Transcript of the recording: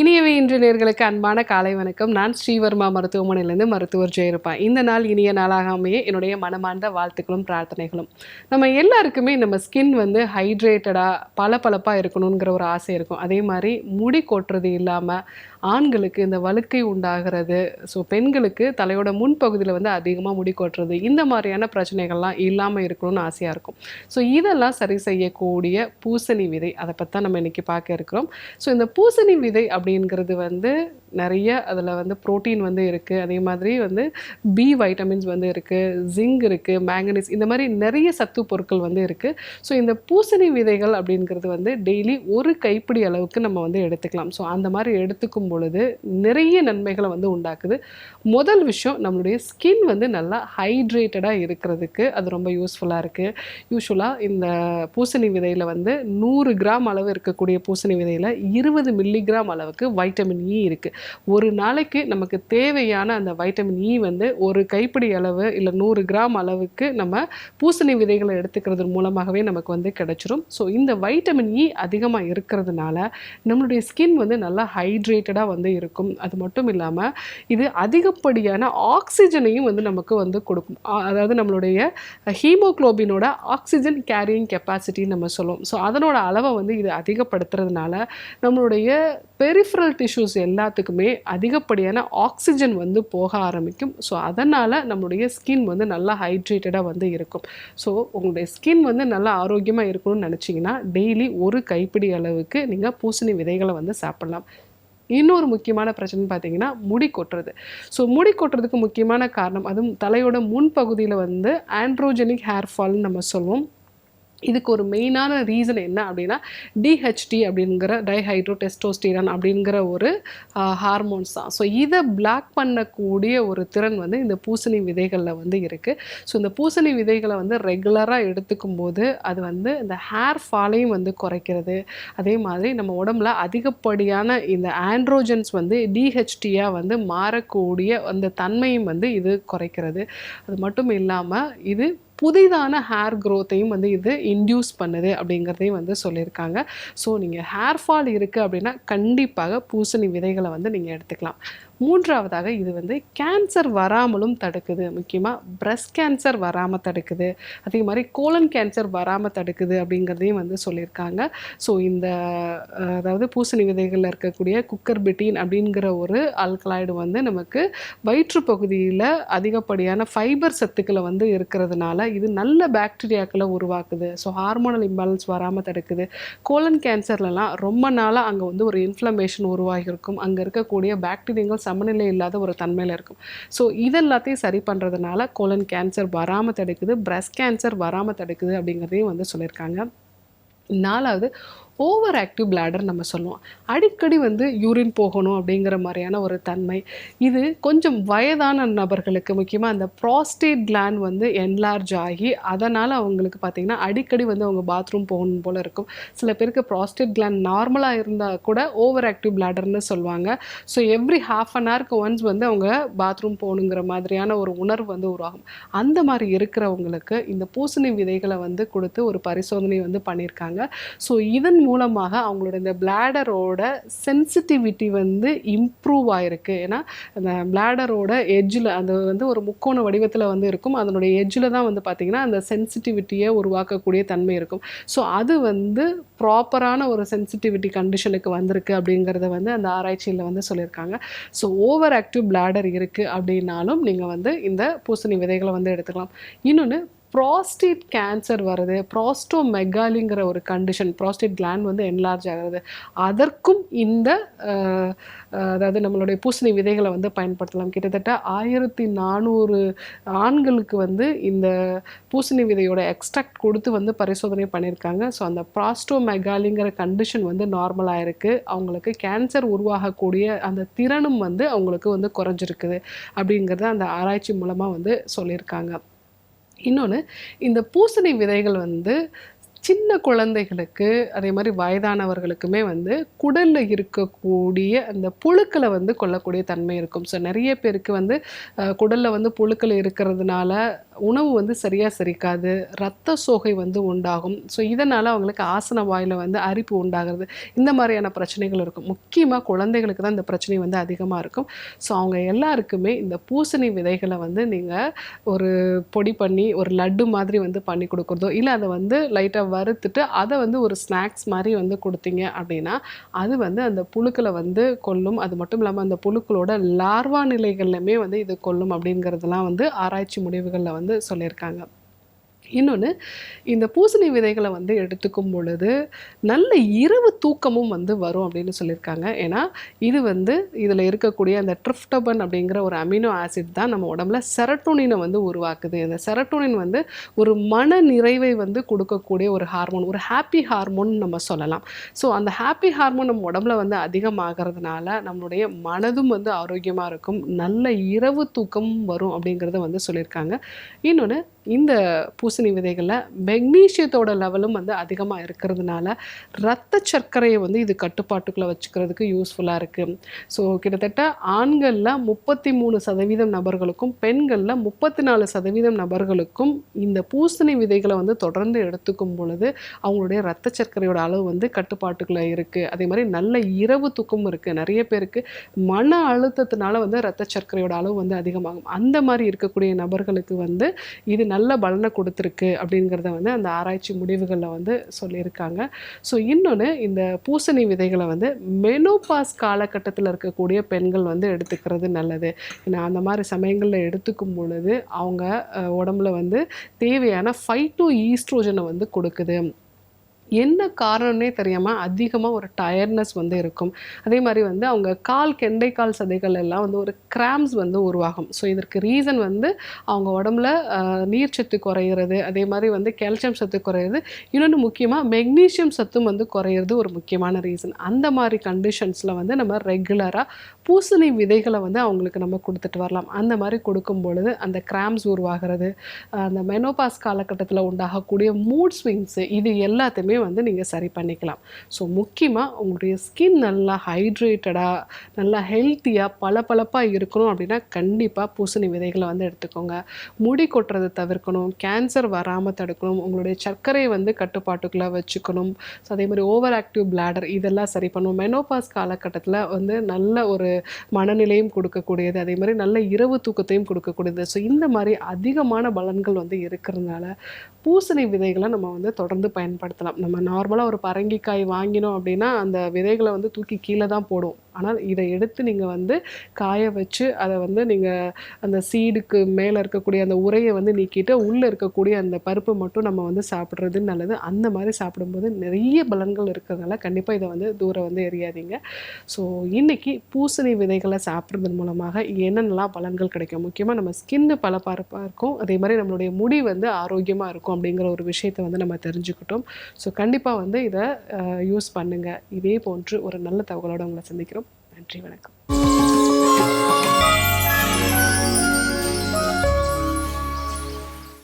இனியவை இன்று நேர்களுக்கு அன்பான காலை வணக்கம். நான் ஸ்ரீவர்மா மருத்துவமனையிலேருந்து மருத்துவர் ஜெயிருப்பேன் இந்த நாள் இனிய நாளாக அமைய என்னுடைய மனமார்ந்த வாழ்த்துக்களும் பிரார்த்தனைகளும். நம்ம எல்லாருக்குமே நம்ம ஸ்கின் வந்து ஹைட்ரேட்டடாக பளபளப்பாக இருக்கணுங்கிற ஒரு ஆசை இருக்கும். அதே மாதிரி முடி கொட்டுறது இல்லாமல் ஆண்களுக்கு இந்த வழுக்கை உண்டாகிறது. ஸோ பெண்களுக்கு தலையோட முன்பகுதியில் வந்து அதிகமாக முடி கொட்டுறது இந்த மாதிரியான பிரச்சனைகள்லாம் இல்லாமல் இருக்கணும்னு ஆசையாக இருக்கும். ஸோ இதெல்லாம் சரி செய்யக்கூடிய பூசணி விதை அதை பற்றி தான் நம்ம இன்றைக்கி பார்க்க இருக்கிறோம். ஸோ இந்த பூசணி விதை அப்படிங்கிறது வந்து நிறைய அதில் வந்து புரோட்டீன் வந்து இருக்குது அதே மாதிரி வந்து பி வைட்டமின்ஸ் வந்து இருக்குது ஜிங்க் இருக்குது மேங்கனீஸ் இந்த மாதிரி நிறைய சத்து பொருட்கள் வந்து இருக்குது ஸோ இந்த பூசணி விதைகள் அப்படிங்கிறது வந்து டெய்லி ஒரு கைப்பிடி அளவுக்கு நம்ம வந்து எடுத்துக்கலாம். ஸோ அந்த மாதிரி எடுத்துக்கும் பொழுது நிறைய நன்மைகளை வந்து உண்டாக்குது. முதல் விஷயம் நம்மளுடைய ஸ்கின் வந்து நல்லா ஹைட்ரேட்டடாக இருக்கிறதுக்கு அது ரொம்ப யூஸ்ஃபுல்லாக இருக்குது யூஸ்வலாக இந்த பூசணி விதையில் வந்து நூறு கிராம் அளவு இருக்கக்கூடிய பூசணி விதையில் இருபது மில்லிகிராம் அளவுக்கு வைட்டமின் இ இருக்குது ஒரு நாளைக்கு நமக்கு தேவையான அந்த வைட்டமின் இ e வந்து ஒரு கைப்பிடி அளவு இல்லை நூறு கிராம் அளவுக்கு நம்ம பூசணி விதைகளை எடுத்துக்கிறது மூலமாகவே நமக்கு வந்து கிடச்சிரும். ஸோ இந்த வைட்டமின் இ e அதிகமாக இருக்கிறதுனால நம்மளுடைய ஸ்கின் வந்து நல்லா ஹைட்ரேட்டடாக வந்து இருக்கும். அது மட்டும் இல்லாமல் இது அதிகப்படியான ஆக்சிஜனையும் வந்து நமக்கு வந்து கொடுக்கும். அதாவது நம்மளுடைய ஹீமோக்ளோபினோட ஆக்சிஜன் கேரியிங் கெப்பாசிட்டின்னு நம்ம சொல்லுவோம். ஸோ அதனோட அளவை வந்து இது அதிகப்படுத்துறதுனால நம்மளுடைய பெரிஃபரல் டிஷ்யூஸ் எல்லாத்துக்குமே அதிகப்படியான ஆக்சிஜன் வந்து போக ஆரம்பிக்கும். ஸோ அதனால் நம்மளுடைய ஸ்கின் வந்து நல்லா ஹைட்ரேட்டடாக வந்து இருக்கும். ஸோ உங்களுடைய ஸ்கின் வந்து நல்லா ஆரோக்கியமாக இருக்கணும்னு நினச்சிங்கன்னா டெய்லி ஒரு கைப்பிடி அளவுக்கு நீங்கள் பூசணி விதைகளை வந்து சாப்பிட்லாம். இன்னொரு முக்கியமான பிரச்சனை பார்த்தீங்கன்னா முடி கொட்டுறது. ஸோ முடி கொட்டுறதுக்கு முக்கியமான காரணம் அதுவும் தலையோட முன்பகுதியில் வந்து ஆண்ட்ரோஜெனிக் ஹேர் ஃபால்னு நம்ம சொல்லுவோம். இதுக்கு ஒரு மெயினான ரீசன் என்ன அப்படின்னா டிஹெச்டி அப்படிங்கிற டைஹைட்ரோ டெஸ்டோஸ்டிரான் அப்படிங்கிற ஒரு ஹார்மோன்ஸ் தான். ஸோ இதை பிளாக் பண்ணக்கூடிய ஒரு திறன் வந்து இந்த பூசணி விதைகளில் வந்து இருக்குது ஸோ இந்த பூசணி விதைகளை வந்து ரெகுலராக எடுத்துக்கும் போது அது வந்து இந்த ஹேர் ஃபாலையும் வந்து குறைக்கிறது. அதே மாதிரி நம்ம உடம்புல அதிகப்படியான இந்த ஆண்ட்ரோஜன்ஸ் வந்து டிஹெச்டியாக வந்து மாறக்கூடிய அந்த தன்மையும் வந்து இது குறைக்கிறது. அது மட்டும் இல்லாமல் இது புதிதான ஹேர் க்ரோத்தையும் வந்து இது இன்டியூஸ் பண்ணுது அப்படிங்கிறதையும் வந்து சொல்லியிருக்காங்க. ஸோ நீங்கள் ஹேர் ஃபால் இருக்குது அப்படின்னா கண்டிப்பாக பூசணி விதைகளை வந்து நீங்கள் எடுத்துக்கலாம். மூன்றாவதாக இது வந்து கேன்சர் வராமலும் தடுக்குது. முக்கியமாக பிரஸ்ட் கேன்சர் வராமல் தடுக்குது. அதே மாதிரி கோலன் கேன்சர் வராமல் தடுக்குது அப்படிங்கிறதையும் வந்து சொல்லியிருக்காங்க. ஸோ இந்த அதாவது பூசணி விதைகளில் இருக்கக்கூடிய குக்கர் பிட்டின் அப்படிங்கிற ஒரு ஆல்கலாய்டு வந்து நமக்கு வயிற்று பகுதியில் அதிகப்படியான ஃபைபர் சத்துக்களை வந்து இருக்கிறதுனால இது நல்ல பாக்டீரியாக்களை உருவாக்குது. ஸோ ஹார்மோனல் இம்பேலன்ஸ் வராமல் தடுக்குது. கோலன் கேன்சர்லலாம் ரொம்ப நாளாக அங்கே வந்து ஒரு இன்ஃப்ளமேஷன் உருவாகியிருக்கும். அங்கே இருக்கக்கூடிய பாக்டீரியங்கள் சமநிலை இல்லாத ஒரு தன்மையில் இருக்கும். ஸோ இதெல்லாத்தையும் சரி பண்ணுறதுனால கோலன் கேன்சர் வராமல் தடுக்குது பிரஸ்ட் கேன்சர் வராமல் தடுக்குது அப்படிங்கிறதையும் வந்து சொல்லியிருக்காங்க. நாலாவது ஓவர் ஆக்டிவ் பிளாடர் நம்ம சொல்லுவோம். அடிக்கடி வந்து யூரின் போகணும் அப்படிங்கிற மாதிரியான ஒரு தன்மை. இது கொஞ்சம் வயதான நபர்களுக்கு முக்கியமாக அந்த ப்ராஸ்டேட் கிளாண்ட் வந்து என்லார்ஜ் ஆகி அதனால் அவங்களுக்கு பார்த்திங்கன்னா அடிக்கடி வந்து அவங்க பாத்ரூம் போகணும் போல் இருக்கும். சில பேருக்கு ப்ராஸ்டேட் கிளாண்ட் நார்மலாக இருந்தால் கூட ஓவர் ஆக்டிவ் பிளாடர்னு சொல்லுவாங்க. ஸோ எவ்ரி ஹாஃப் அன் ஹவருக்கு ஒன்ஸ் வந்து அவங்க பாத்ரூம் போகணுங்கிற மாதிரியான ஒரு உணர்வு வந்து உருவாகும். அந்த மாதிரி இருக்கிறவங்களுக்கு இந்த பூசணி விதைகளை வந்து கொடுத்து ஒரு பரிசோதனை வந்து பண்ணியிருக்காங்க. ஸோ இதன் மூலமாக அவங்களோட இந்த பிளாடரோட சென்சிட்டிவிட்டி வந்து இம்ப்ரூவ் ஆகிருக்கு ஏன்னா அந்த பிளாடரோட எஜ்ஜில் அது வந்து ஒரு முக்கோண வடிவத்தில் வந்து இருக்கும். அதனுடைய எஜ்ஜில் தான் வந்து பார்த்திங்கன்னா அந்த சென்சிட்டிவிட்டியை உருவாக்கக்கூடிய தன்மை இருக்கும். ஸோ அது வந்து ப்ராப்பரான ஒரு சென்சிட்டிவிட்டி கண்டிஷனுக்கு வந்திருக்கு அப்படிங்கிறத வந்து அந்த ஆராய்ச்சியில் வந்து சொல்லியிருக்காங்க. ஸோ ஓவர் ஆக்டிவ் பிளாடர் இருக்குது அப்படின்னாலும் நீங்கள் வந்து இந்த பூசணி விதைகளை வந்து எடுத்துக்கலாம். இன்னொன்று ப்ராஸ்டேட் கேன்சர் வருது ப்ராஸ்டோமெகாலிங்கிற ஒரு கண்டிஷன் ப்ராஸ்டேட் கிளாண்ட் வந்து என்லார்ஜ் ஆகிறது அதற்கும் இந்த அதாவது நம்மளுடைய பூசணி விதைகளை வந்து பயன்படுத்தலாம். கிட்டத்தட்ட ஆயிரத்தி நானூறு ஆண்களுக்கு வந்து இந்த பூசணி விதையோட எக்ஸ்ட்ராக்ட் கொடுத்து வந்து பரிசோதனை பண்ணியிருக்காங்க. ஸோ அந்த ப்ராஸ்டோமெகாலிங்கிற கண்டிஷன் வந்து நார்மலாக இருக்குது அவங்களுக்கு கேன்சர் உருவாகக்கூடிய அந்த திறனும் வந்து அவங்களுக்கு வந்து குறைஞ்சிருக்குது அப்படிங்கிறத அந்த ஆராய்ச்சி மூலமாக வந்து சொல்லியிருக்காங்க. இன்னொன்று இந்த பூசணி விதைகள் வந்து சின்ன குழந்தைகளுக்கு அதே மாதிரி வயதானவர்களுக்குமே வந்து குடலில் இருக்கக்கூடிய அந்த புழுக்களை வந்து கொல்லக்கூடிய தன்மை இருக்கும். ஸோ நிறைய பேருக்கு வந்து குடலில் வந்து புழுக்கள் இருக்கிறதுனால உணவு வந்து சரியாக செரிக்காது ரத்த சோகை வந்து உண்டாகும். ஸோ இதனால் அவங்களுக்கு ஆசன வாயில் வந்து அரிப்பு உண்டாகிறது. இந்த மாதிரியான பிரச்சனைகள் இருக்கும். முக்கியமாக குழந்தைகளுக்கு தான் இந்த பிரச்சனை வந்து அதிகமாக இருக்கும். ஸோ அவங்க எல்லாருக்குமே இந்த பூசணி விதைகளை வந்து நீங்கள் ஒரு பொடி பண்ணி ஒரு லட்டு மாதிரி வந்து பண்ணி கொடுக்குறதோ இல்லை அதை வந்து லைட்டாக வறுத்துட்டு அதை வந்து ஒரு ஸ்நாக்ஸ் மாதிரி வந்து கொடுத்தீங்க அப்படின்னா அது வந்து அந்த புழுக்களை வந்து கொல்லும். அது மட்டும் இல்லாமல் அந்த புழுக்களோட லார்வா நிலைகள்லையுமே வந்து இது கொல்லும் அப்படிங்கிறதுலாம் வந்து ஆராய்ச்சி முடிவுகளில் வந்து வந்து சொல்லியிருக்காங்க. இன்னொன்று இந்த பூசணி விதைகளை வந்து எடுத்துக்கும் பொழுது நல்ல இரவு தூக்கமும் வந்து வரும் அப்படின்னு சொல்லியிருக்காங்க. ஏன்னா இது வந்து இதில் இருக்கக்கூடிய அந்த ட்ரிப்டபன் அப்படிங்கிற ஒரு அமினோ ஆசிட் தான் நம்ம உடம்புல செரட்டோனினை வந்து உருவாக்குது. இந்த செரட்டோனின் வந்து ஒரு மன நிறைவை வந்து கொடுக்கக்கூடிய ஒரு ஹார்மோன் ஒரு ஹாப்பி ஹார்மோன் நம்ம சொல்லலாம். ஸோ அந்த ஹாப்பி ஹார்மோன் நம்ம உடம்புல வந்து அதிகமாகிறதுனால நம்மளுடைய மனதும் வந்து ஆரோக்கியமாக இருக்கும். நல்ல இரவு தூக்கமும் வரும் அப்படிங்கிறத வந்து சொல்லியிருக்காங்க. இன்னொன்று இந்த பூசணி விதைகளில் மெக்னீஷியத்தோட லெவலும் வந்து அதிகமாக இருக்கிறதுனால ரத்த சர்க்கரையை வந்து இது கட்டுப்பாட்டுக்குள்ளே வச்சுக்கிறதுக்கு யூஸ்ஃபுல்லாக இருக்குது ஸோ கிட்டத்தட்ட ஆண்களில் முப்பத்தி மூணு சதவீதம் நபர்களுக்கும் பெண்களில் முப்பத்தி நாலு சதவீதம் நபர்களுக்கும் இந்த பூசணி விதைகளை வந்து தொடர்ந்து எடுத்துக்கும் பொழுது அவங்களுடைய ரத்த சர்க்கரையோட அளவு வந்து கட்டுப்பாட்டுக்குள்ளே இருக்குது அதே மாதிரி நல்ல இரவு தூக்கமும் இருக்குது நிறைய பேருக்கு மன அழுத்தத்தினால வந்து ரத்த சர்க்கரையோட அளவு வந்து அதிகமாகும். அந்த மாதிரி இருக்கக்கூடிய நபர்களுக்கு வந்து இது நல்ல பலனை கொடுத்துருக்கு அப்படிங்கிறத வந்து அந்த ஆராய்ச்சி முடிவுகளில் வந்து சொல்லியிருக்காங்க. ஸோ இன்னொன்று இந்த பூசணி விதைகளை வந்து மெனோபாஸ் காலகட்டத்தில் இருக்கக்கூடிய பெண்கள் வந்து எடுத்துக்கிறது நல்லது. ஏன்னா அந்த மாதிரி சமயங்களில் எடுத்துக்கும் பொழுது அவங்க உடம்புல வந்து தேவையான ஃபைட்டோ ஈஸ்ட்ரோஜனை வந்து கொடுக்குது. என்ன காரணம்னே தெரியாமல் அதிகமாக ஒரு டயர்ட்னஸ் வந்து இருக்கும். அதே மாதிரி வந்து அவங்க கால் கெண்டைக்கால் சதைகள் எல்லாம் வந்து ஒரு கிராம்ஸ் வந்து உருவாகும். ஸோ இதற்கு ரீசன் வந்து அவங்க உடம்புல நீர் சத்து குறையிறது அதே மாதிரி வந்து கால்சியம் சத்து குறையிறது இன்னொன்று முக்கியமாக மெக்னீஷியம் சத்தும் வந்து குறையிறது ஒரு முக்கியமான ரீசன் அந்த மாதிரி கண்டிஷன்ஸில் வந்து நம்ம ரெகுலராக பூசணி விதைகளை வந்து அவங்களுக்கு நம்ம கொடுத்துட்டு வரலாம். அந்த மாதிரி கொடுக்கும் பொழுது அந்த கிராம்ஸ் உருவாகிறது அந்த மெனோபாஸ் காலகட்டத்தில் உண்டாகக்கூடிய மூட் ஸ்விங்ஸு இது எல்லாத்தையுமே வந்து நீங்கள் சரி பண்ணிக்கலாம். ஸோ முக்கியமாக உங்களுடைய ஸ்கின் நல்லா ஹைட்ரேட்டடாக நல்லா ஹெல்த்தியாக பளபளப்பாக இருக்கணும் அப்படின்னா கண்டிப்பாக பூசணி விதைகளை வந்து எடுத்துக்கோங்க. முடி கொட்டுறதை தவிர்க்கணும். கேன்சர் வராமல் தடுக்கணும். உங்களுடைய சர்க்கரை வந்து கட்டுப்பாட்டுக்குள்ளே வச்சுக்கணும். ஸோ அதே மாதிரி ஓவர் ஆக்டிவ் பிளாடர் இதெல்லாம் சரி பண்ணும் மெனோபாஸ் காலகட்டத்தில் வந்து நல்ல ஒரு மனநிலையும் கொடுக்கக்கூடியது. அதே மாதிரி நல்ல இரவு தூக்கத்தையும் கொடுக்கக்கூடியது. ஸோ இந்த மாதிரி அதிகமான பலன்கள் வந்து இருக்கிறதுனால பூசணி விதைகளை நம்ம வந்து தொடர்ந்து பயன்படுத்தலாம். நம்ம நார்மலாக ஒரு பரங்கிக்காய் வாங்கினோம் அப்படின்னா அந்த விதைகளை வந்து தூக்கி கீழே தான் போடும். ஆனால் இதை எடுத்து நீங்கள் வந்து காய வச்சு அதை வந்து நீங்கள் அந்த சீடுக்கு மேலே இருக்கக்கூடிய அந்த உரையை வந்து நீக்கிட்டு உள்ளே இருக்கக்கூடிய அந்த பருப்பு மட்டும் நம்ம வந்து சாப்பிட்றது நல்லது. அந்த மாதிரி சாப்பிடும்போது நிறைய பலன்கள் இருக்கிறதுனால கண்டிப்பாக இதை வந்து தூரம் வந்து எரியாதீங்க ஸோ இன்றைக்கி பூசணி விதைகளை சாப்பிட்றதன் மூலமாக என்னென்னலாம் பலன்கள் கிடைக்கும்? முக்கியமாக நம்ம ஸ்கின்னு பலப்பரப்பாக இருக்கும். அதே மாதிரி நம்மளுடைய முடி வந்து ஆரோக்கியமாக இருக்கும் அப்படிங்கிற ஒரு விஷயத்தை வந்து நம்ம தெரிஞ்சுக்கிட்டோம். ஸோ கண்டிப்பாக வந்து இதை யூஸ் பண்ணுங்கள் இதே போன்று ஒரு நல்ல தகவலோடு உங்களை சந்திக்கிறோம். நன்றி வணக்கம்.